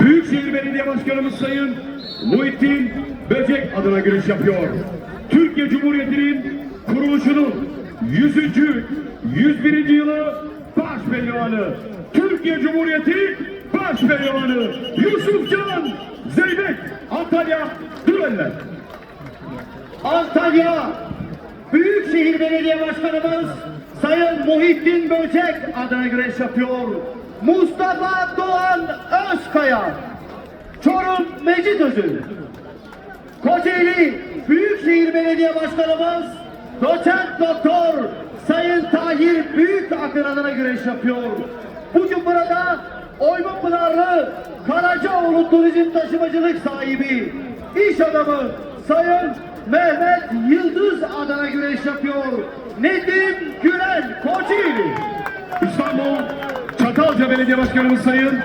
Büyükşehir Belediye Başkanımız Sayın Muhittin Böcek adına güreş yapıyor. Türkiye Cumhuriyeti'nin kuruluşunun 100. 101. yılı baş pehlivanı. Türkiye Cumhuriyeti baş pehlivanı Yusufcan Zeybek Antalya Düreller. Antalya Büyükşehir Belediye Başkanımız Sayın Muhittin Böcek adına güreş yapıyor. Mustafa Doğan Özkaya Çorum Mecitözü Kocaeli Büyükşehir Belediye Başkanımız Doçent Doktor Sayın Tahir Büyük Akın adına güreş yapıyor. Bugün burada Oyma Pınarlı Karacaoğlu Turizm Taşımacılık sahibi iş adamı Sayın Mehmet Yıldız adına güreş yapıyor. Nedim Gülen Kocaeli. İstanbul Çatalca Belediye Başkanımız Sayın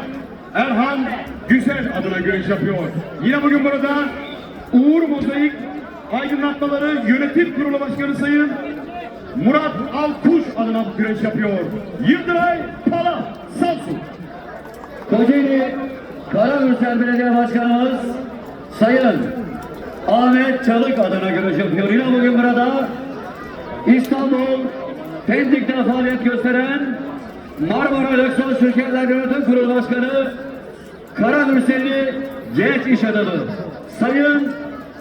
Erhan Güzel adına güreş yapıyor. Yine bugün burada Uğur Mozaik Aydınlatmaları Yönetim Kurulu Başkanı Sayın Murat Alkuş adına güreş yapıyor. Yıldıray Pala Samsun. Kocaeli Karagürsel Belediye Başkanımız Sayın Ahmet Çalık adına görüş yapıyor. Yine bugün burada İstanbul Pendik'te faaliyet gösteren Marmara Löksol Şirketler Yönetim Kurulu Başkanı Karagürselli Genç İş Adamı Sayın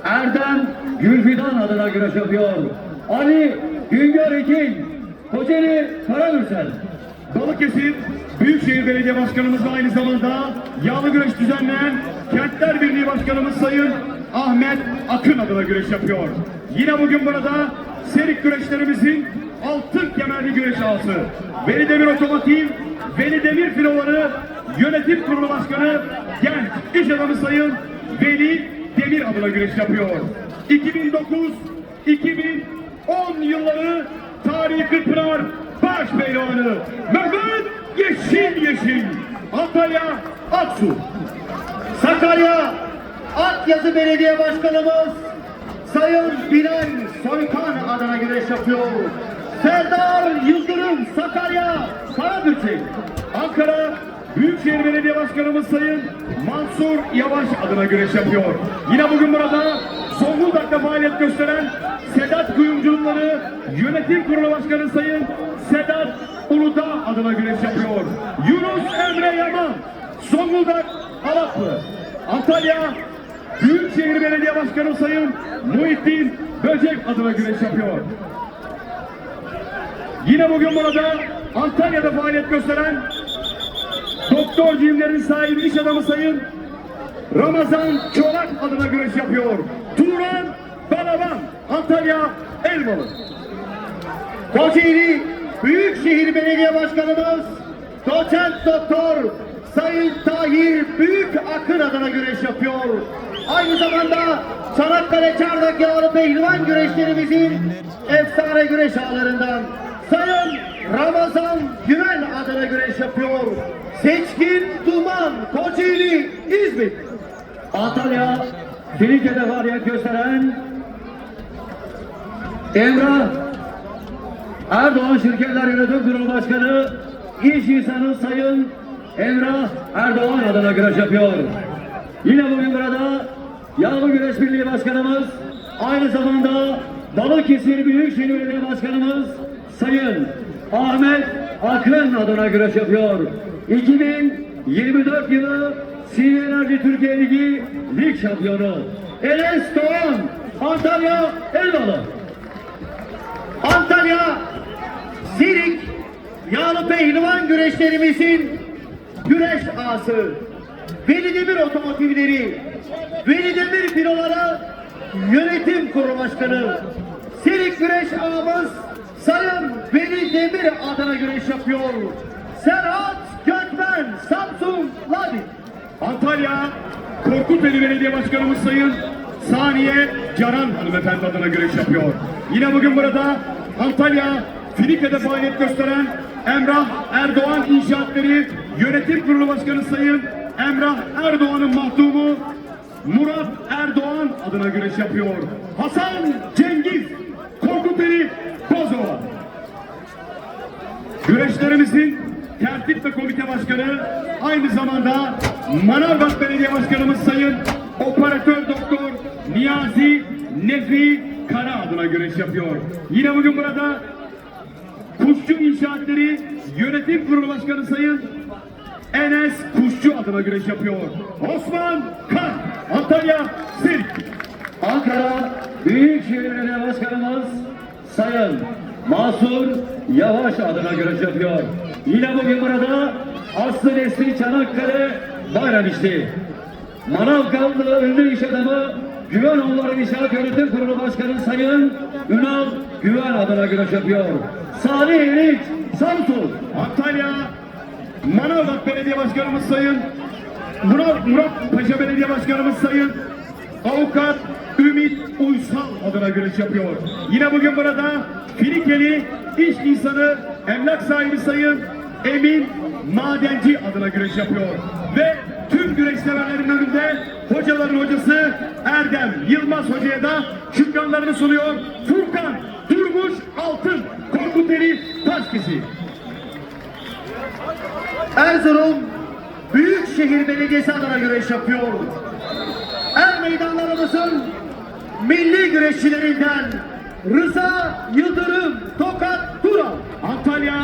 Erdem Gülfidan adına güreş yapıyor. Ali Güngör İkin Kocaeli Karagürsel. Balıkesir Büyükşehir Belediye Başkanımız da aynı zamanda yağlı güreş düzenleyen Kentler Birliği Başkanımız Sayın Ahmet Akın adına güreş yapıyor. Yine bugün burada serik güreşlerimizin altın kemerli güreş ağası. Veli Demir Otomotiv Veli Demir Filoları Yönetim Kurulu Başkanı Genç İş Adamı Sayın Veli Demir adına güreş yapıyor. 2009-2010 yılları Tarihi Kırpınar Baş Pehlivanı Mehmet Yeşil Yeşil. Antalya Aksu. Sakarya Akyazı Belediye Başkanımız Sayın Bilal Soykan adına güreş yapıyor. Serdar Yıldırım Sakarya Karabükçek. Ankara Büyükşehir Belediye Başkanımız Sayın Mansur Yavaş adına güreş yapıyor. Yine bugün burada Zonguldak'ta faaliyet gösteren Sedat Kuyumculukları Yönetim Kurulu Başkanı Sayın Sedat Uludağ adına güreş yapıyor. Yunus Emre Yaman Zonguldak Alaplı Antalya Büyükşehir Belediye Başkanı Sayın Muhittin Böcek adına güreş yapıyor. Yine bugün burada Antalya'da faaliyet gösteren Doktor cimlerin sahibi iş adamı sayın Ramazan Çolak adına güreş yapıyor. Turan Balaban Antalya Elmalı. Kocaeli Büyükşehir Belediye Başkanımız Doçent Doktor Sayın Tahir Büyük Akın adına güreş yapıyor. Aynı zamanda Çanakkale Çardak Yağlı Pehlivan güreşlerimizin efsane güreş ağlarından Sayın Ramazan Güven adına güreş yapıyor. Seçkin Duman Kocaeli İzmit. Antalya Filike'de faaliyet gösteren Emrah Erdoğan Şirketler Yönetim Kurulu Başkanı İş insanı Sayın Emrah Erdoğan adına güreş yapıyor. Yine bugün burada Yağlı Güreş Birliği Başkanımız aynı zamanda Balıkesir Büyükşehir Belediye Başkanımız Sayın Ahmet Akın adına güreş yapıyor. 2024 yılı CV Enerji Türkiye Ligi Lig Şampiyonu Enes Doğan Antalya Elmalı. Antalya Sirik Yağlı Pehlivan güreşlerimizin güreş ağası Veli Demir Otomotivleri Veli Demir Filoları Yönetim Kurulu Başkanı Sirik güreş ağamız Sayın Veli Demir adına güreş yapıyor Serhat Gökmen Samsun Ladik Antalya Korkuteli Belediye Başkanımız Sayın Saniye Caran hanımefendi adına güreş yapıyor. Yine bugün burada Antalya Filike'de faaliyet gösteren Emrah Erdoğan İnşaatları Yönetim Kurulu Başkanı Sayın Emrah Erdoğan'ın mahdumu Murat Erdoğan adına güreş yapıyor. Hasan Cengiz Korkuteli Bozova. Güreşlerimizin Tertip ve Komite Başkanı, aynı zamanda Manavgat Belediye Başkanımız Sayın Operatör Doktor Niyazi Nefi Kara adına güreş yapıyor. Yine bugün burada Kuşçu İnşaatleri Yönetim Kurulu Başkanı Sayın Enes Kuşçu adına güreş yapıyor. Osman Kan, Antalya Sirk. Ankara Büyükşehir Belediye Başkanımız Sayın Masur Yavaş adına görüş yapıyor. Yine bugün burada Aslı Nesli Çanakkale bayram işi. Manavgatlı ünlü iş adamı Güvenoğulları İnşaat Yönetim Kurulu Başkanı Sayın Ünal Güven adına görüş yapıyor. Salih Erik Samsun. Antalya Manavgat Belediye Başkanımız Sayın Murat, Murat Paşa Belediye Başkanımız Sayın Avukat Ümit Uysal adına güreş yapıyor. Yine bugün burada Filikeli iş insanı emlak sahibi Sayın Emin Madenci adına güreş yapıyor. Ve tüm güreş severlerin önünde hocaların hocası Erdem Yılmaz Hoca'ya da şükranlarını sunuyor. Furkan Durmuş Altın Korkuteri Taşkisi. Erzurum Büyükşehir Belediyesi adına güreş yapıyor. Er meydanlarımızın milli güreşçilerinden Rıza Yıldırım Tokat Turan. Antalya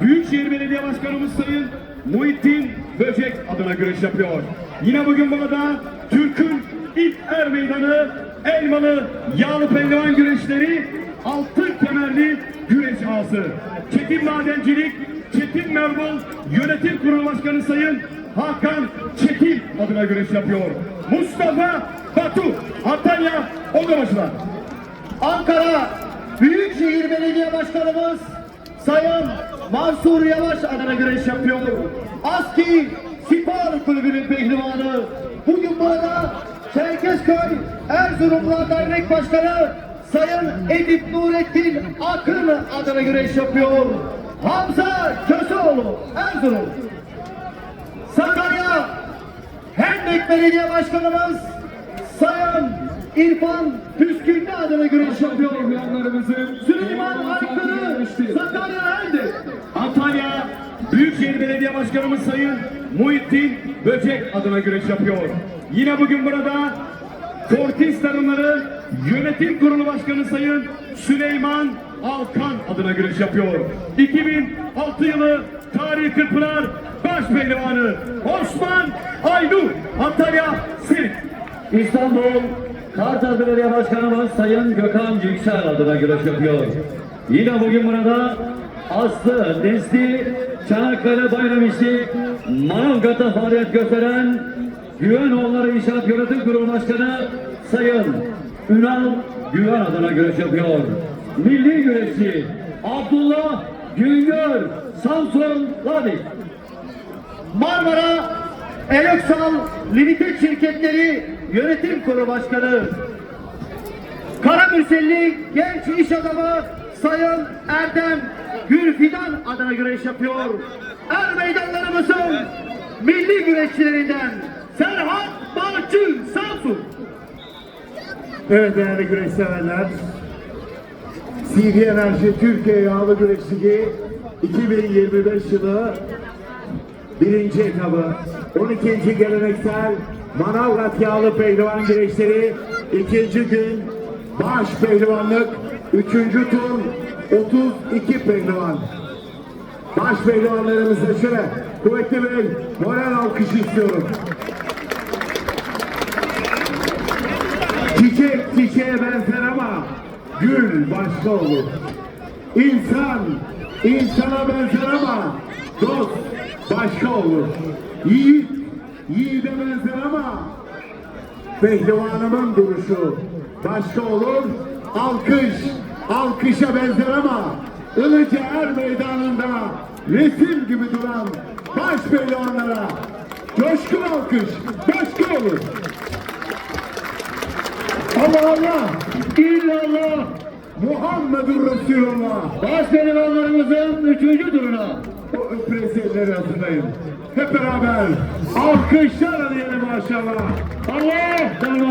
Büyükşehir Belediye Başkanımız Sayın Muhittin Böcek adına güreş yapıyor. Yine bugün burada Türk'ün ilk er meydanı Elmalı Yağlı Pehlivan güreşleri altın kemerli güreş ağası. Çetin Madencilik Çetin Merbol Yönetim Kurulu Başkanı Sayın Hakan Çetin adına güreş yapıyor. Mustafa Batu Antalya Odabaşılar. Ankara Büyükşehir Belediye Başkanımız Sayın Mansur Yavaş adına güreş yapıyor. ASKİ Spor Kulübü'nün pehlivanı. Bugün burada Çerkezköy Erzurumlu Dernek Başkanı Sayın Edip Nurettin Akın adına güreş yapıyor. Hamza Köseoğlu Erzurum. Sakarya Hendek Belediye Başkanımız Sayın İrfan Püskünlü adına güreş yapıyor. Süleyman Aykırı Sakarya Hendek. Antalya Büyükşehir Belediye Başkanımız Sayın Muhittin Böcek adına güreş yapıyor. Yine bugün burada Fortis Tarımları Yönetim Kurulu Başkanı Sayın Süleyman Alkan adına güreş yapıyor. 2006 yılı Tarihi Kırpınar Baş Pehlivanı Osman Aydur Antalya Sirk. İstanbul Kartal Belediye Başkanımız Sayın Gökhan Yüksel adına güreş yapıyor. Yine bugün burada Aslı Nesli Çanakkale Bayram işi Manavgat'ta faaliyet gösteren Güvenoğulları İnşaat Yönetim Kurulu Başkanı Sayın Ünal Güven adına güreş yapıyor. Milli güreşçi Abdullah Güngör Samsun Ladik. Marmara Eleksal Limited Şirketleri Yönetim Kurulu Başkanı Karamürselli Genç İş Adamı Sayın Erdem Gülfidan adına güreş yapıyor. Er meydanlarımızın milli güreşçilerinden Serhat Bağcı Samsun. Evet değerli güreş severler. CD Enerji Türkiye Yağlı Güreş Ligi 2025 yılı birinci etabı 12. geleneksel Manavgat Yağlı Pehlivan Güreşleri ikinci gün baş pehlivanlık üçüncü tur 32 pehlivan. Baş pehlivanlarımızla şöyle kuvvetli bir moral alkışı istiyorum. Çiçek çiçeğe benzer ama gül başka olur. İnsan insana benzer ama dost başka olur. Yiğit yiğide benzer ama pehlivanımın duruşu başka olur. Alkış alkışa benzer ama Ilıca Er Meydanı'nda resim gibi duran baş pehlivanlara coşkun alkış başka olur. Allah Allah! İllallah Muhammedur Resulullah! baş pehlivanlarımızın üçüncü turuna O öpreselleri hazırlayın. Hep beraber alkışlar diyelim maşallah. Allah canım